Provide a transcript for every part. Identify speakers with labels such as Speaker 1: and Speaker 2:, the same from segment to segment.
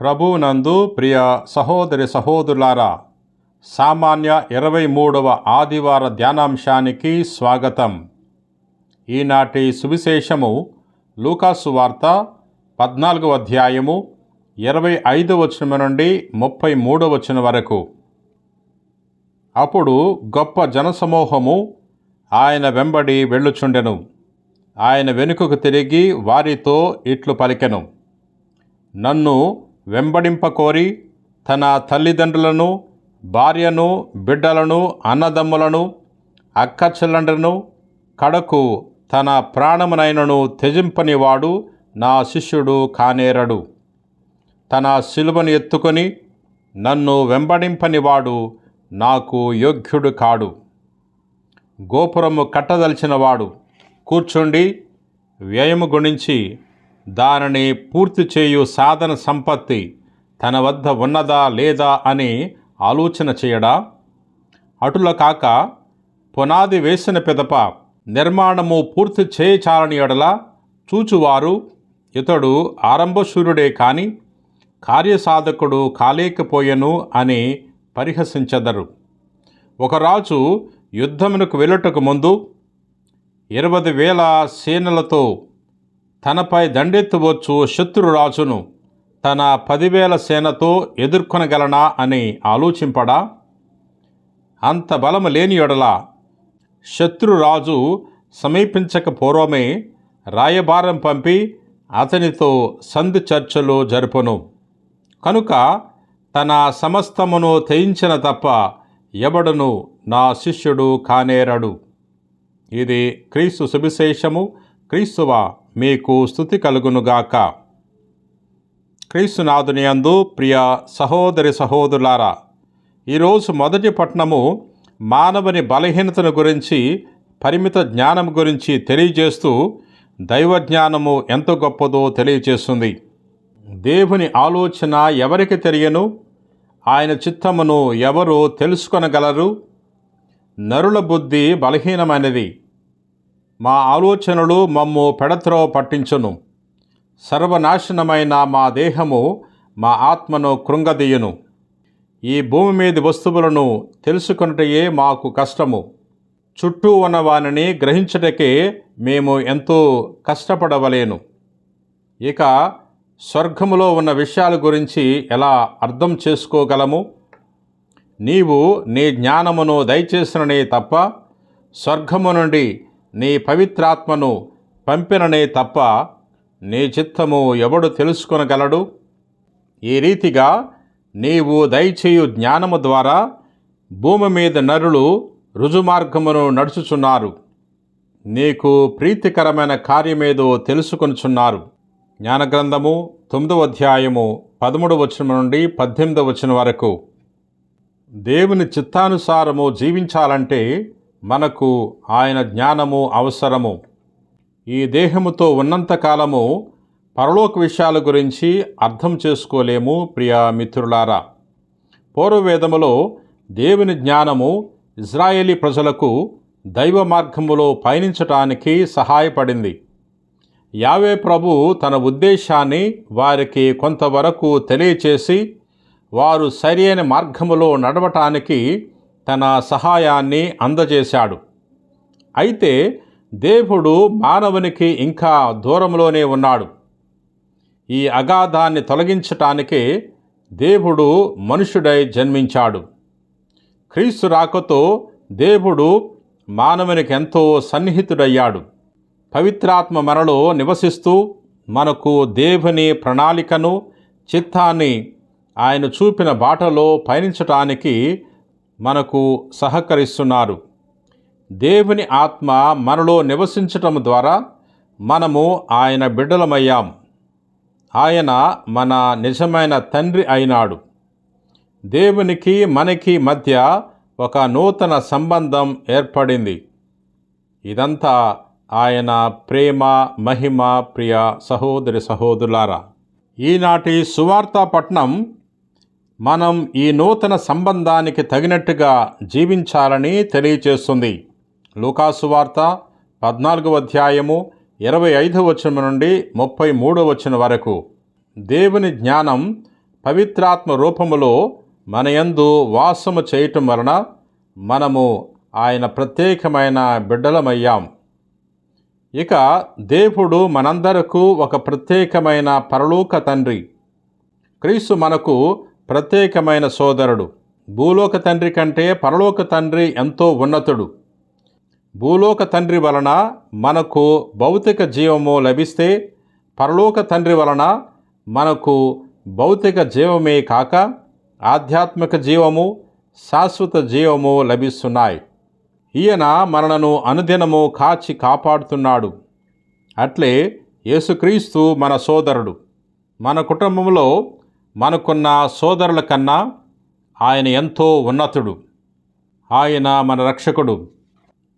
Speaker 1: ప్రభువునందు ప్రియ సహోదరి సహోదరులారా సామాన్య ఇరవై మూడవ ఆదివార ధ్యానాంశానికి స్వాగతం. ఈనాటి సువిశేషము లూకాసు వార్త పద్నాలుగవ అధ్యాయము ఇరవై ఐదు వచనం నుండి ముప్పై మూడో వచనం వరకు. అప్పుడు గొప్ప జనసమూహము ఆయన వెంబడి వెళ్ళుచుండెను. ఆయన వెనుకకు తిరిగి వారితో ఇట్లు పలికెను. నన్ను వెంబడింపకోరి తన తల్లిదండ్రులను భార్యను బిడ్డలను అన్నదమ్ములను అక్క చెల్లెండ్రను కడకు తన ప్రాణమునైనను త్యజింపనివాడు నా శిష్యుడు కానేరడు. తన శిలువను ఎత్తుకొని నన్ను వెంబడింపనివాడు నాకు యోగ్యుడు కాడు. గోపురము కట్టదలిచినవాడు. కూర్చుండి వ్యయము గుణించి దానిని పూర్తి చేయు సాధన సంపత్తి తన వద్ద ఉన్నదా లేదా అని ఆలోచన చేయడా? అటుల కాక పునాది వేసిన పిదప నిర్మాణము పూర్తి చేయచాలని ఎడల చూచువారు ఇతడు ఆరంభశూరుడే కాని కార్యసాధకుడు కాలేకపోయెను అని పరిహసించెదరు. ఒక రాజు యుద్ధమునకు వెళ్ళుటకు ముందు ఇరవై వేల సేనలతో తనపై దండెత్తవచ్చు శత్రురాజును. తన పదివేల సేనతో ఎదుర్కొనగలనా అని ఆలోచింపడా? అంత బలము లేని ఎడల శత్రురాజు సమీపించక పూర్వమే రాయబారం పంపి అతనితో సంధి చర్చలు జరుపును. కనుక తన సమస్తమును తెయించిన తప్ప ఎవడును నా శిష్యుడు కానేరడు. ఇది క్రీస్తు సువిశేషము క్రీస్తువ? మీకు స్థుతి కలుగునుగాక. క్రీస్తునాథుని అందు ప్రియ సహోదరి సహోదరులారా ఈరోజు మొదటి పట్టణము మానవుని బలహీనతను గురించి పరిమిత జ్ఞానం గురించి తెలియజేస్తూ దైవ జ్ఞానము ఎంత గొప్పదో తెలియజేస్తుంది దేవుని ఆలోచన ఎవరికి తెలియను? ఆయన చిత్తమును ఎవరు తెలుసుకొనగలరు? నరుల బుద్ధి బలహీనమైనది. మా ఆలోచనలు మమ్ము పెడత్రో పట్టించును. సర్వనాశనమైన మా దేహము మా ఆత్మను కృంగదీయును. ఈ భూమి మీది వస్తువులను తెలుసుకున్నటయే మాకు కష్టము. చుట్టూ ఉన్న వానిని గ్రహించటకే మేము ఎంతో కష్టపడవలేను. ఇక స్వర్గములో ఉన్న విషయాల గురించి ఎలా అర్థం చేసుకోగలము? నీవు నీ జ్ఞానమును దయచేసిననే తప్ప స్వర్గము నుండి నీ పవిత్రాత్మను పంపిననే తప్ప నీ చిత్తము ఎవడు తెలుసుకొనగలడు? ఈ రీతిగా నీవు దయచేయు జ్ఞానము ద్వారా భూమి మీద నరులు రుజుమార్గమును నడుచుచున్నారు. నీకు ప్రీతికరమైన కార్యమేదో తెలుసుకొనుచున్నారు. జ్ఞానగ్రంథము తొమ్మిదవ అధ్యాయము పదమూడు వచనం నుండి పద్దెనిమిదవ వచనం వరకు. దేవుని చిత్తానుసారము జీవించాలంటే మనకు ఆయన జ్ఞానము అవసరము. ఈ దేహముతో ఉన్నంతకాలము పరలోక విషయాల గురించి అర్థం చేసుకోలేము ప్రియా మిత్రులారా. పూర్వవేదములో దేవుని జ్ఞానము ఇజ్రాయేలీ ప్రజలకు దైవ మార్గములో పయనించటానికి సహాయపడింది. యావే ప్రభు తన ఉద్దేశాన్ని వారికి కొంతవరకు తెలియచేసి వారు సరైన మార్గములో నడవటానికి తన సహాయాన్ని అందజేశాడు. అయితే దేవుడు మానవునికి ఇంకా దూరంలోనే ఉన్నాడు. ఈ అగాధాన్ని తొలగించటానికే దేవుడు మనుషుడై జన్మించాడు. క్రీస్తు రాకతో దేవుడు మానవునికి ఎంతో సన్నిహితుడయ్యాడు. పవిత్రాత్మ మనలో నివసిస్తూ మనకు దేవుని ప్రణాళికను చిత్తాన్ని ఆయన చూపిన బాటలో పయనించటానికి మనకు సహకరిస్తున్నారు. దేవుని ఆత్మ మనలో నివసించటం ద్వారా మనము ఆయన బిడ్డలమయ్యాం. ఆయన మన నిజమైన తండ్రి అయినాడు. దేవునికి మనకి మధ్య ఒక నూతన సంబంధం ఏర్పడింది. ఇదంతా ఆయన ప్రేమ మహిమ ప్రియ సహోదరి సహోదరులారా ఈనాటి సువార్త పట్నం మనం ఈ నూతన సంబంధానికి తగినట్టుగా జీవించాలని తెలియచేస్తుంది. లూకాసు వార్త పద్నాలుగవ అధ్యాయము ఇరవై ఐదవ వచనం నుండి ముప్పై మూడవ వచనం వరకు. దేవుని జ్ఞానం పవిత్రాత్మ రూపములో మన యందు వాసము చేయటం వలన మనము ఆయన ప్రత్యేకమైన బిడ్డలమయ్యాం. ఇక దేవుడు మనందరకు ఒక ప్రత్యేకమైన పరలోక తండ్రి. క్రీస్తు మనకు ప్రత్యేకమైన సోదరుడు. భూలోక తండ్రి కంటే పరలోక తండ్రి ఎంతో ఉన్నతుడు. భూలోక తండ్రి వలన మనకు భౌతిక జీవము లభిస్తే పరలోక తండ్రి వలన మనకు భౌతిక జీవమే కాక ఆధ్యాత్మిక జీవము శాశ్వత జీవము లభిస్తున్నాయి. ఈయన మనలను అనుదినము కాచి కాపాడుతున్నాడు. అట్లే యేసుక్రీస్తు మన సోదరుడు. మన కుటుంబంలో మనకున్న సోదరుల కన్నా ఆయన ఎంతో ఉన్నతుడు. ఆయన మన రక్షకుడు.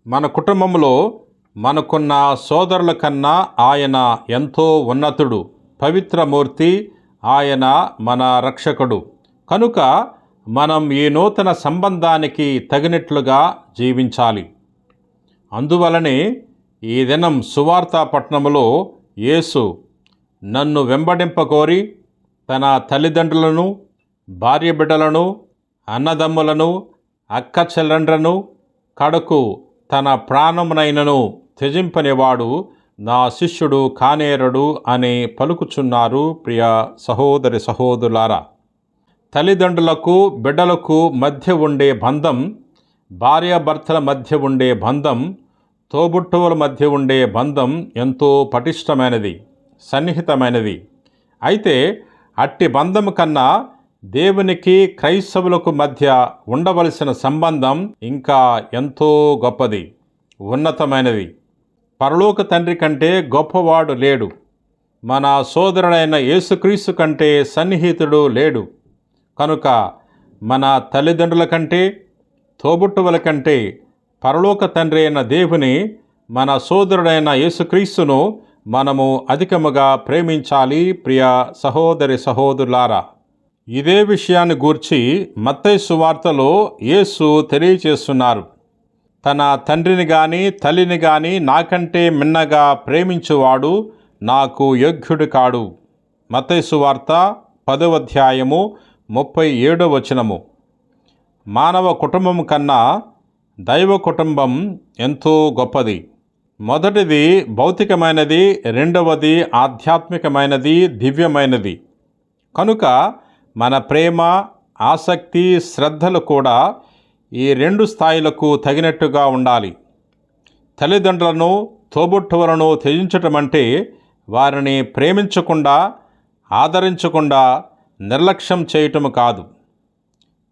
Speaker 1: మన కుటుంబంలో మనకున్న సోదరుల కన్నా ఆయన ఎంతో ఉన్నతుడు. పవిత్రమూర్తి ఆయన మన రక్షకుడు. కనుక మనం ఈ నూతన సంబంధానికి తగినట్లుగా జీవించాలి. అందువలనే ఈ దినం సువార్త పట్టణములో యేసు నన్ను వెంబడింపకోరి తన తల్లిదండ్రులను భార్య బిడ్డలను అన్నదమ్ములను అక్క చెల్లెండ్రను కడకు తన ప్రాణమునైనను త్యజింపనివాడు నా శిష్యుడు కానేరడు అని పలుకుచున్నారు ప్రియ సహోదరి సహోదరులారా తల్లిదండ్రులకు బిడ్డలకు మధ్య ఉండే బంధం భార్యాభర్తల మధ్య ఉండే బంధం తోబుట్టువుల మధ్య ఉండే బంధం ఎంతో పటిష్టమైనది సన్నిహితమైనది. అయితే అట్టి బంధం కన్నా దేవునికి క్రైస్తవులకు మధ్య ఉండవలసిన సంబంధం ఇంకా ఎంతో గొప్పది ఉన్నతమైనది. పరలోక తండ్రి కంటే గొప్పవాడు లేడు. మన సోదరుడైన యేసుక్రీస్తు కంటే సన్నిహితుడు లేడు. కనుక మన తల్లిదండ్రుల కంటే తోబుట్టువుల కంటే పరలోక తండ్రి అయిన దేవుని మన సోదరుడైన యేసుక్రీస్తును మనము అధికముగా ప్రేమించాలి ప్రియ సహోదరి సహోదరులారా ఇదే విషయాన్ని గూర్చి మత్తయ్య సువార్తలో యేసు తెలియచేస్తున్నారు తన తండ్రిని గాని తల్లిని గాని నాకంటే మిన్నగా ప్రేమించువాడు నాకు యోగ్యుడు కాడు. మత్తయి సువార్త పదవ అధ్యాయము ముప్పై ఏడో వచనము. మానవ కుటుంబం కన్నా దైవ కుటుంబం ఎంతో గొప్పది. మొదటిది భౌతికమైనది రెండవది ఆధ్యాత్మికమైనది దివ్యమైనది. కనుక మన ప్రేమ ఆసక్తి శ్రద్ధలు కూడా ఈ రెండు స్థాయిలకు తగినట్టుగా ఉండాలి. తల్లిదండ్రులను తోబుట్టువులను త్యజించటం అంటే వారిని ప్రేమించకుండా ఆదరించకుండా నిర్లక్ష్యం చేయటం కాదు.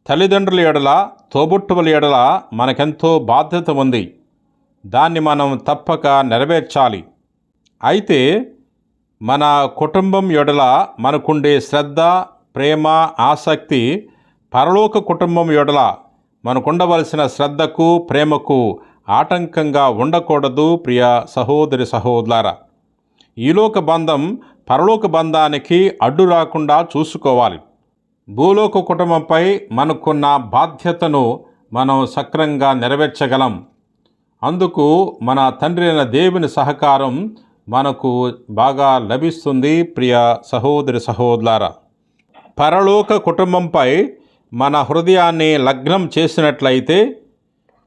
Speaker 1: తల్లిదండ్రుల ఎడల తోబుట్టువుల ఎడల మనకెంతో బాధ్యత ఉంది. దాన్ని మనం తప్పక నెరవేర్చాలి. అయితే మన కుటుంబం ఎడల మనకుండే శ్రద్ధ ప్రేమ ఆసక్తి పరలోక కుటుంబం ఎడల మనకుండవలసిన శ్రద్ధకు ప్రేమకు ఆటంకంగా ఉండకూడదు ప్రియ సహోదరి సహోదర ఈలోక బంధం పరలోక బంధానికి అడ్డు రాకుండా చూసుకోవాలి. భూలోక కుటుంబంపై మనకున్న బాధ్యతను మనం సక్రంగా నెరవేర్చగలం. అందుకు మన తండ్రి అయిన దేవుని సహకారం మనకు బాగా లభిస్తుంది ప్రియ సహోదరి సహోదరులారా. పరలోక కుటుంబంపై మన హృదయాన్ని లగ్నం చేసినట్లయితే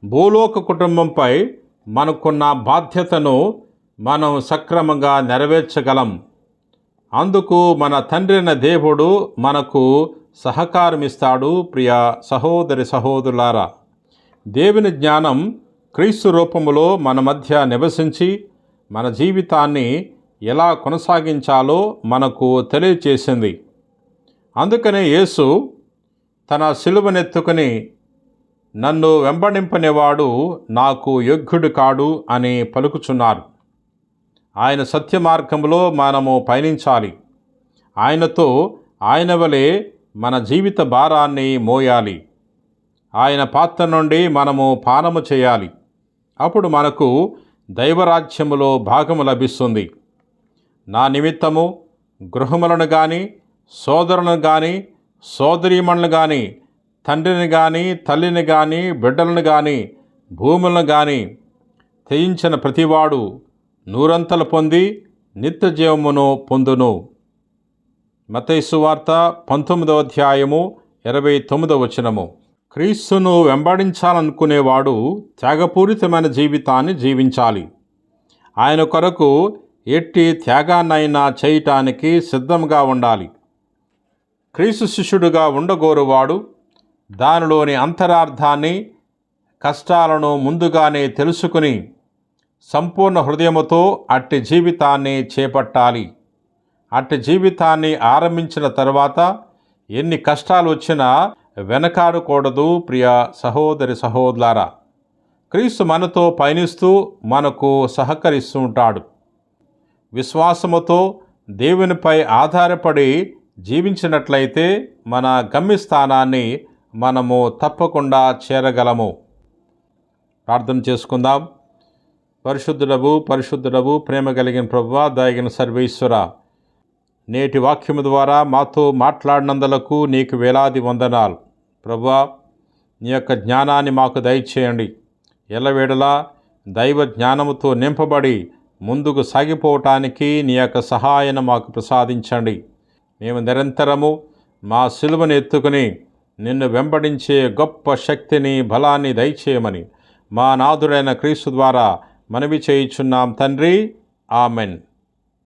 Speaker 1: భూలోక కుటుంబంపై మనకున్న బాధ్యతను మనం సక్రమంగా నెరవేర్చగలం. అందుకు మన తండ్రి అయిన దేవుడు మనకు సహకారమిస్తాడు ప్రియ సహోదరి సహోదరులారా. దేవుని జ్ఞానం క్రీస్తు రూపములో మన మధ్య నివసించి మన జీవితాన్ని ఎలా కొనసాగించాలో మనకు తెలియచేసింది. అందుకనే యేసు తన సిలువనెత్తుకుని నన్ను వెంబడింపనివాడు నాకు యోగ్యుడు కాడు అని పలుకుచున్నారు. ఆయన సత్య మార్గంలో మనము పయనించాలి. ఆయనతో ఆయన వలె మన జీవిత భారాన్ని మోయాలి. ఆయన పాత్ర నుండి మనము పానము చేయాలి. అప్పుడు మనకు దైవరాజ్యములో భాగము లభిస్తుంది. నా నిమిత్తము గృహములను కానీ సోదరులను కానీ సోదరీమణులను కానీ తండ్రిని కానీ తల్లిని కానీ బిడ్డలను కానీ భూములను కానీ తెయించిన ప్రతివాడు నూరంతలు పొంది నిత్య జీవమును పొందును. మతైసు వార్త పంతొమ్మిదవ అధ్యాయము ఇరవై తొమ్మిదవ వచనము. క్రీస్తును వెంబడించాలనుకునేవాడు త్యాగపూరితమైన జీవితాన్ని జీవించాలి. ఆయన కొరకు ఎట్టి త్యాగాన్నైనా చేయటానికి సిద్ధంగా ఉండాలి. క్రీస్తు శిష్యుడుగా ఉండగోరువాడు దానిలోని అంతరార్థాన్ని కష్టాలను ముందుగానే తెలుసుకుని సంపూర్ణ హృదయముతో అట్టి జీవితాన్ని చేపట్టాలి. అట్టి జీవితాన్ని ఆరంభించిన తర్వాత ఎన్ని కష్టాలు వచ్చినా వెనకాడకూడదు ప్రియ సహోదరి సహోదరులారా క్రీస్తు మనతో పయనిస్తూ మనకు సహకరిస్తూ ఉంటాడు విశ్వాసముతో దేవునిపై ఆధారపడి జీవించినట్లయితే మన గమ్యస్థానాన్ని మనము తప్పకుండా చేరగలము. ప్రార్థన చేసుకుందాం. పరిశుద్ధుడవు పరిశుద్ధుడవు ప్రేమ కలిగిన ప్రభువ దాగిన సర్వేశ్వర. నేటి వాక్యము ద్వారా మాతో మాట్లాడినందులకు నీకు వేలాది వందనాలు. ప్రభా నీ యొక్క జ్ఞానాన్ని మాకు దయచేయండి. ఎల్లవేడలా దైవ జ్ఞానముతో నింపబడి ముందుకు సాగిపోవటానికి నీ యొక్క సహాయాన్ని మాకు ప్రసాదించండి. మేము నిరంతరము మా సిలువను ఎత్తుకుని నిన్ను వెంబడించే గొప్ప శక్తిని బలాన్ని దయచేయమని మా నాథుడైన క్రీస్తు ద్వారా మనవి చేయుచున్నాం తండ్రి. ఆమెన్.